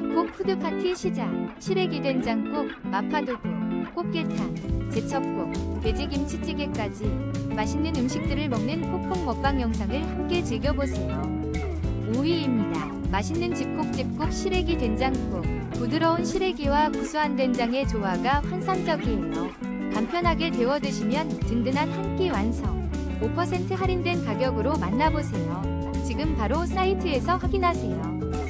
집콕 푸드파티 시작. 시래기 된장국 마파두부 꽃게탕 제첩국 돼지김치찌개까지 맛있는 음식들을 먹는 폭풍 먹방 영상을 함께 즐겨보세요. 5위입니다. 맛있는 집콕집콕 시래기 된장국. 부드러운 시래기와 구수한 된장의 조화가 환상적이에요. 간편하게 데워 드시면 든든한 한 끼 완성. 5% 할인된 가격으로 만나보세요. 지금 바로 사이트에서 확인하세요.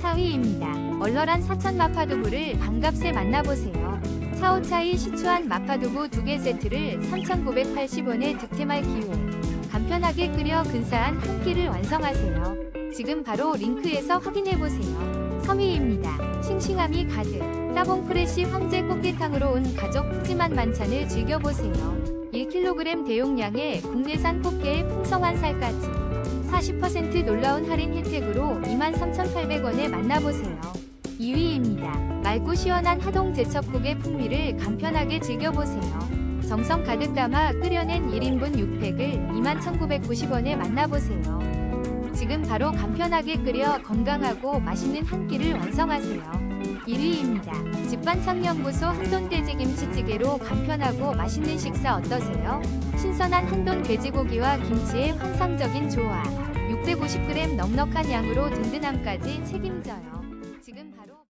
4위입니다. 얼얼한 사천 마파두부를 반값에 만나보세요. 차오차이 시추한 마파두부 2개 세트를 3,980원에 득템할 기회. 간편하게 끓여 근사한 한 끼를 완성하세요. 지금 바로 링크에서 확인해보세요. 3위입니다. 싱싱함이 가득. 따봉 프레시 황제 꽃게탕으로 온 가족 푸짐한 만찬을 즐겨보세요. 1kg 대용량의 국내산 꽃게의 풍성한 살까지 40% 놀라운 할인 혜택으로 23,800원에 만나보세요. 2위입니다. 맑고 시원한 하동 제첩국의 풍미를 간편하게 즐겨보세요. 정성 가득 담아 끓여낸 1인분 6팩을 21,990원에 만나보세요. 지금 바로 간편하게 끓여 건강하고 맛있는 한 끼를 완성하세요. 1위입니다. 집반찬연구소 한돈돼지김치찌개로 간편하고 맛있는 식사 어떠세요? 신선한 한돈 돼지고기와 김치의 환상적인 조화. 650g 넉넉한 양으로 든든함까지 책임져요. 지금 바로